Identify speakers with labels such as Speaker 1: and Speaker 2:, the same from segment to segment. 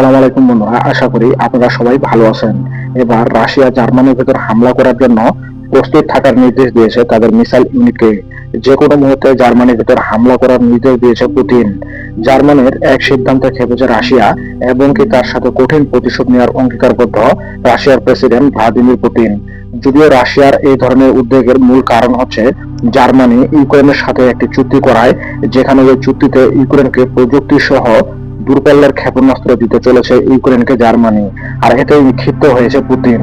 Speaker 1: আসসালামু আলাইকুম বন্ধুরা আশা করি আপনারা সবাই ভালো আছেন। এবার রাশিয়া, জার্মানির ভেতর হামলা করার জন্য প্রস্তুত থাকার নির্দেশ দিয়েছে তাদের মিসাইল ইউনিটকে। যে কোনো মুহূর্তে জার্মানির ভেতর হামলা করার নির্দেশ দিয়েছে পুতিন। জার্মানির এক সিদ্ধান্তে খেপেছে রাশিয়া এবং কি তার সাথে কঠিন প্রতিশোধ নেওয়ার অঙ্গীকারবদ্ধ রাশিয়ার প্রেসিডেন্ট ভ্লাদিমির পুতিন। যদিও রাশিয়ার এই ধরনের উদ্বেগের মূল কারণ হচ্ছে জার্মানি ইউক্রেনের সাথে একটি চুক্তি করায়, যেখানে ওই চুক্তিতে ইউক্রেনকে প্রযুক্তি সহ দূরপাল্লার ক্ষেপণাস্ত্র দিতে চলেছে ইউক্রেনকে জার্মানি। আর এতেই ক্ষিপ্ত হয়েছে পুতিন।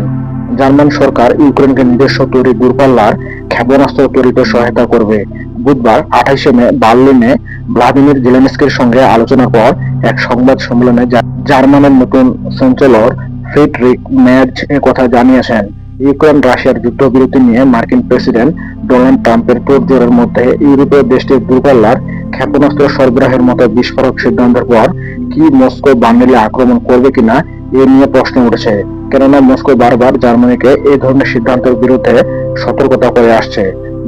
Speaker 1: জার্মান সরকার ইউক্রেনকে নিজস্ব তৈরি দূরপাল্লার ক্ষেপণাস্ত্র তৈরিতে সহায়তা করবে। বুধবার আঠাইশে মে, বার্লিনে ভ্লাদিমির জেলেনস্কির সঙ্গে আলোচনার পর এক সংবাদ সম্মেলনে জার্মানের নতুন চ্যান্সেলর ফ্রিডরিক ম্যাজ কথা জানিয়েছেন। ইউক্রেন রাশিয়ার যুদ্ধবিরতি নিয়ে মার্কিন প্রেসিডেন্ট ডোনাল্ড ট্রাম্পের তোড়জোড়ের মধ্যে ইউরোপীয় দেশটির দূরপাল্লার ক্ষেপণাস্ত্র সরবরাহের মতো বিস্ফোরক সিদ্ধান্তের পর কি মস্কো বার্নেলে আক্রমণ করবে কিনা, এ নিয়ে প্রশ্ন উঠেছে। কেননা মস্কো বারবার জার্মানিকে এই ধরনের সিদ্ধান্তের বিরুদ্ধে সতর্কতা করে আসছে।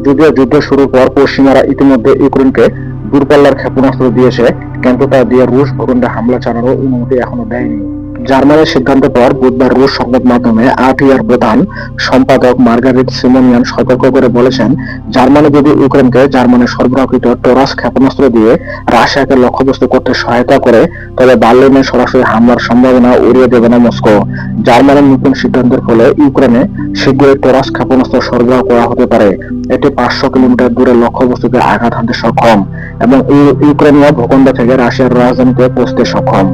Speaker 1: যদিও যুদ্ধ শুরুর পর পশ্চিমারা ইতিমধ্যে ইউক্রেনকে দূরপাল্লার ক্ষেপণাস্ত্র দিয়েছে, কিন্তু তা দিয়ে রুশ ভূখণ্ডে হামলা চালানোর অনুমতি এখনও দেয়নি। জার্মানির সিদ্ধান্তের পর বুধবার রুশ সংবাদ মাধ্যমে আরটিআর প্রধান সম্পাদক মার্গারেট সিমোনিয়ান সতর্ক করে বলেছেন, জার্মানি যদি ইউক্রেনকে জার্মানির সরবরাহকৃত টোরাস ক্ষেপণাস্ত্র দিয়ে রাশিয়াকে লক্ষ্যবস্তু করতে সহায়তা করে, তবে বার্লিনে সরাসরি হামলার সম্ভাবনা উড়িয়ে দেবে না মস্কো। জার্মানির নতুন সিদ্ধান্তের ফলে ইউক্রেনে শীঘ্রই টোরাস ক্ষেপণাস্ত্র সরবরাহ করা হতে পারে। এটি পাঁচশো কিলোমিটার দূরে লক্ষ্যবস্তুকে আঘাত হানতে সক্ষম এবং ইউক্রেনীয় ভূখণ্ড থেকে রাশিয়ার রাজধানীতে পৌঁছতে সক্ষম।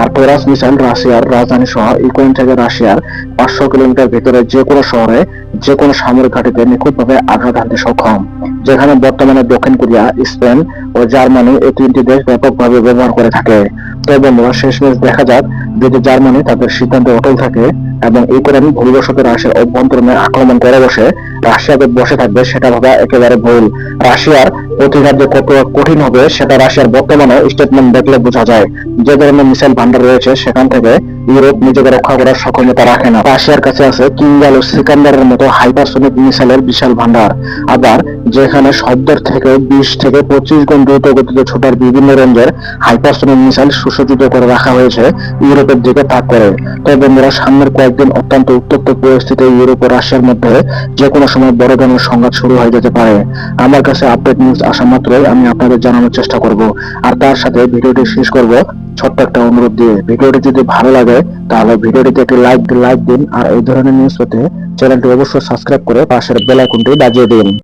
Speaker 1: আর পোরাস মিসাইল রাশিয়ার রাজধানী সহ ইউক্রেন থেকে রাশিয়ার পাঁচশো কিলোমিটার ভিতরে যে কোনো শহরে যে কোনো সামরিক ঘাঁটিতে নিখুঁতভাবে আঘাত হানতে সক্ষম, যেখানে বর্তমানে দক্ষিণ কোরিয়া, স্পেন ও জার্মানি এই তিনটি দেশ ব্যাপকভাবে ব্যবহার করে থাকে। তবে বন্ধুরা, শেষমেশ দেখা যাক যদি জার্মানি তাদের সিদ্ধান্তে অটল থাকে এবং ইউক্রেন ভুলবশত রাশিয়ার অভ্যন্তরণে আক্রমণ করে বসে, রাশিয়াতে বসে থাকবে সেটা ভাবা একেবারে ভুল। রাশিয়ার প্রতিঘাত যে কত কঠিন হবে, সেটা রাশিয়ার বর্তমানে স্টেটমেন্ট দেখলে বোঝা যায়। যে ধরনের মিসাইল ভান্ডার রয়েছে সেখান থেকে ইউরোপ নিজেকে রক্ষা করার সক্ষমতা রাখে না। রাশিয়ার কাছে আছে কিঙ্গাল ও সিকান্দারের মতো হাইপারসোনিক মিসাইলের বিশাল ভান্ডার আবার যেখানে শব্দের থেকে বিশ থেকে পঁচিশ গুণ দ্রুত গতিতে ছোটার বিভিন্ন রেঞ্জের হাইপারসোনিক মিসাইল সুসজ্জিত করে রাখা হয়েছে ইউরোপের দিকে তাক করে। তবে বন্ধুরা, সামনের কয়েকদিন অত্যন্ত উত্তপ্ত পরিস্থিতি ইউরোপ ও রাশিয়ার মধ্যে যে কোনো সময় বড় ধরনের সংঘাত শুরু হয়ে যেতে পারে। আমার কাছে আপডেট নিউজ আসা মাত্রই আমি আপনাদের জানানোর চেষ্টা করব। আর তার সাথে ভিডিওটি শেষ করব। ছোট্ট একটা অনুরোধ দিয়ে ভিডিওটি যদি ভালো লাগে, তাহলে ভিডিওটিতে একটি লাইক লাইক দিন। আর এই ধরনের নিউজ পেতে চ্যানেলটি অবশ্যই সাবস্ক্রাইব করে পাশের বেল আইকনটি বাজিয়ে দিন।